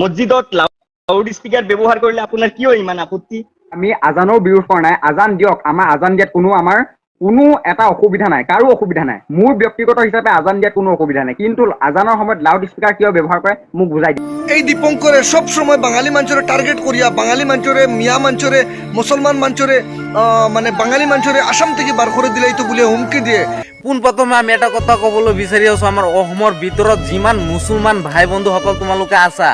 মসজিদত loud speaker ব্যৱহাৰ কৰিলে আপোনাৰ কিয় ইমান আপত্তি? আমি আজানৰ বিৰোধ কৰা নাই। আজান দিয়ক। আমাৰ আজান দিয়াত কোনো আমাৰ কোনো এটা অসুবিধা নাই। কাৰো অসুবিধা নাই। মোৰ ব্যক্তিগত হিচাপে আজান দিয়াত কোনো অসুবিধা নাই। কিন্তু আজানৰ সময়ত লাউড স্পিকাৰ কিয় ব্যৱহাৰ কৰে মোক বুজাই দিয়ক। এই দীপঙ্করে সব সময় বাঙালি মানুষের টার্গেট করিয়া বাঙালি মানুষের মিয়া মানুষের মুসলমান মানুষের মানে বাঙালি মানুষের আসাম থেকে বার করে দিলেই তো বলে হুমকি দিয়ে। পোনপ্ৰথমে আমি এটা কথা ক'বলৈ বিচাৰি আছো আমাৰ অসমৰ ভিতৰত যিমান মুছলমান ভাই বন্ধুসকল তোমালোকে আছা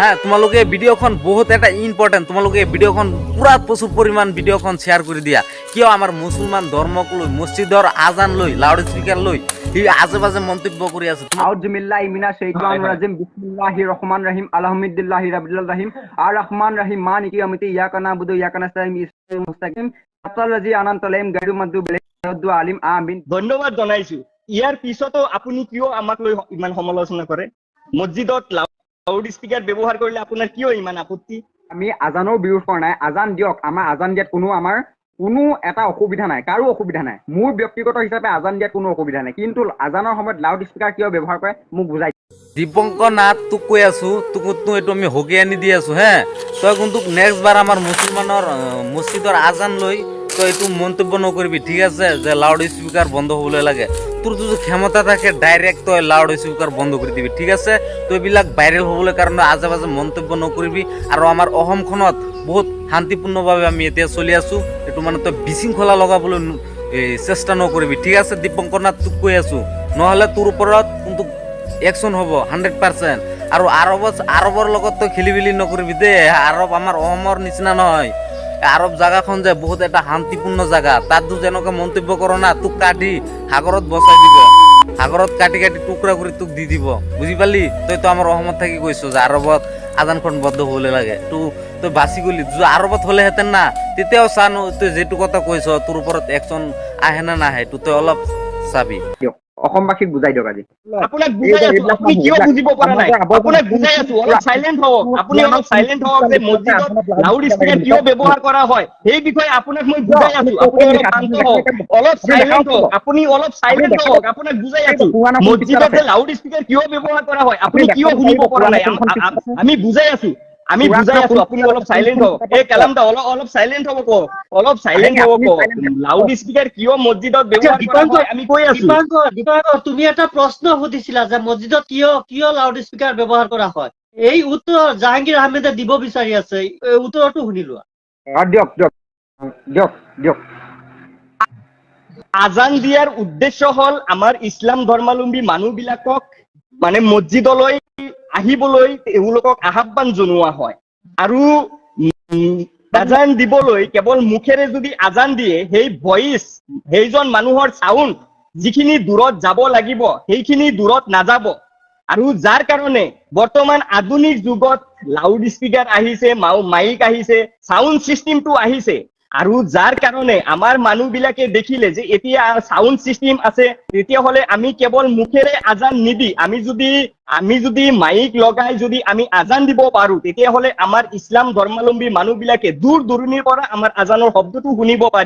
হা তোমালোকে এই ভিডিঅ'খন বহুত এটা ইম্পৰ্টেণ্ট তোমালোকে এই ভিডিঅ'খন পূৰা প্ৰচুৰ পৰিমাণ ভিডিঅ'খন শ্বেয়াৰ কৰি দিয়া। কিয় আমাৰ মুছলমান ধৰ্মক লৈ মছজিদৰ আজান লৈ লাউড স্পীকাৰ লৈ সি আজে বাজে মন্তব্য কৰি আছে। আউজুবিল্লাহ ইমিনা শৈতান ৰাজিম বিসমিল্লাহিৰ ৰহমান ৰহিম আলহামদুলিল্লাহি ৰাব্বিল ৰহিম আর রহমান রহিম মালিকি ইয়ামিতি ইয়াকা নাবুদু ইয়াকা নাস্তাইন ইসলাম মুস্তাকিম। আতাল্লাজি আনান্ত লাইম গায়রু মাদু বেলাদু আলিম আমিন। ধন্যবাদ জনাইছো। ইয়াৰ পিছতো আপুনি কিয় আমাক লৈ ইমান সমালোচনা কৰে? মছজিদত লাউড স্পিকাৰ ব্যৱহাৰ কৰিলে আপোনাৰ কিয় ইমান আপত্তি? আমি আজানৰ বিৰোধ কৰা নাই। আজান দিয়ক আমাৰ আজান দিয়াত কোনো আমাৰ কোনো এটা অসুবিধা নাই কাৰো অসুবিধা নাই। মোৰ ব্যক্তিগত হিচাপে আজান দিয়াত কোনো অসুবিধা নাই। কিন্তু আজানৰ সময়ত লাউড স্পিকাৰ কিয় ব্যৱহাৰ কৰে মোক বুজাই। দীপঙ্কৰ নাথ তোক কৈ আছো তোকতো এইটো আমি হকি আনি দি আছো হে। তই কিন্তু নেক্সট বাৰ আমাৰ মুছলমানৰ মছজিদৰ আজান লৈ তই এইটো মন্তব্য নকৰিবি ঠিক আছে? যে লাউড স্পীকাৰ বন্ধ হ'বলৈ লাগে। তোৰ যদি ক্ষমতা থাকে ডাইৰেক্ট তই লাউড স্পীকাৰ বন্ধ কৰি দিবি, ঠিক আছে? তই এইবিলাক ভাইৰেল হ'বলৈ কাৰণে আজে বাজে মন্তব্য নকৰিবি। আৰু আমাৰ অসমখনত বহুত শান্তিপূৰ্ণভাৱে আমি এতিয়া চলি আছো। এইটো মানে তই বিশৃংখলা লগাবলৈ চেষ্টা নকৰিবি, ঠিক আছে? দীপঙ্কৰ নাথ তোক কৈ আছো। নহ'লে তোৰ ওপৰত কিন্তু একশ্যন হ'ব হাণ্ড্ৰেড পাৰ্চেণ্ট আৰু আৰবত আৰবৰ লগত তই খেলি মেলি নকৰিবি দেই আৰব আমাৰ অসমৰ নিচিনা নহয়। এই আৰব জাগাখন যে বহুত এটা শান্তিপূৰ্ণ জাগা। তাত তো যেনেকৈ মন্তব্য কৰ না, তোক কাটি সাগৰত বচাই দিব। সাগৰত কাটি কাটি টুকুৰা কৰি তোক দি দিব। বুজি পালি? তইতো আমাৰ অসমত থাকি কৈছ যে আৰবত আজানখন বন্ধ হ'বলৈ লাগে। তো, তই বাচি গলি। যদি আৰবত হ'লেহেঁতেন না, তেতিয়াও চা ন, তই যিটো কথা কৈছ, তোৰ ওপৰত একশ্যন আহে নে নাহে। তো তই অলপ চাবি। অসমবাসীক বুজাই দিয়ক আজি। আপোনাক বুজাই আছো আপুনি কিয় বুজিব পৰা নাই? আপোনাক বুজাই আছো অলপ চাইলেণ্ট হওক আপুনি অলপ চাইলেণ্ট হওক যে মছজিদত লাউড স্পিকাৰ কিয় ব্যৱহাৰ কৰা হয় সেই বিষয়ে আপোনাক মই বুজাই আছো আপুনি অলপ শান্ত হওক অলপ চাইলেণ্ট হওক আপুনি অলপ চাইলেণ্ট হওক আপোনাক বুজাই আছো মছজিদত যে লাউড স্পিকাৰ কিয় ব্যৱহাৰ কৰা হয় আপুনি কিয় শুনিব পৰা নাই? আম- বুজাই আছো আমি বুজাই আছো আপুনি অলপ চাইলেণ্ট হওক এই কালামটা অলপ অলপ চাইলেণ্ট হ'ব কওক অলপ চাইলেণ্ট হ'ব কওক লাউড স্পিকাৰ কিয় মছজিদত ব্যৱহাৰ কৰা আমি কৈ আছো। তুমি এটা প্ৰশ্ন সুধিছিলা যে মছজিদত কিয় কিয় লাউড স্পীকাৰ ব্যৱহাৰ কৰা হয়? এই উত্তৰ জাহাংগীৰ আহমেদে দিব বিচাৰি আছে। এই উত্তৰটো শুনি লোৱা। দিয়ক দিয়ক। দিয়ক দিয়ক। আজান দিয়াৰ উদ্দেশ্য হ'ল আমাৰ ইছলাম ধৰ্মাৱলম্বী মানুহবিলাকক মানে মছজিদলৈ আহিবলৈ তেওঁলোকক আহ্বান জনোৱা হয়। আৰু আজান দিবলৈ কেৱল মুখেৰে যদি আজান দিয়ে সেই ভইচ সেইজন মানুহৰ চাউণ্ড যিখিনি দূৰত যাব লাগিব সেইখিনি দূৰত নাযাব। আৰু যাৰ কাৰণে বৰ্তমান আধুনিক যুগত লাউড স্পীকাৰ আহিছে মাইক আহিছে চাউণ্ড চিষ্টেমটো আহিছে আৰু যাৰ কাৰণে আমাৰ মানুহবিলাকে দেখিলে যে এতিয়া চাউণ্ড চিষ্টেম আছে, তেতিয়াহ'লে আমি কেৱল মুখেৰে আজান নিদি, আমি যদি আমি যদি মাইক লগাই যদি আমি আজান দিব পাৰো, তেতিয়াহ'লে আমাৰ ইছলাম ধৰ্মাৱলম্বী মানুহবিলাকে দূৰ দূৰণিৰ পৰা আমাৰ আজানৰ শব্দটো শুনিব পাৰিব।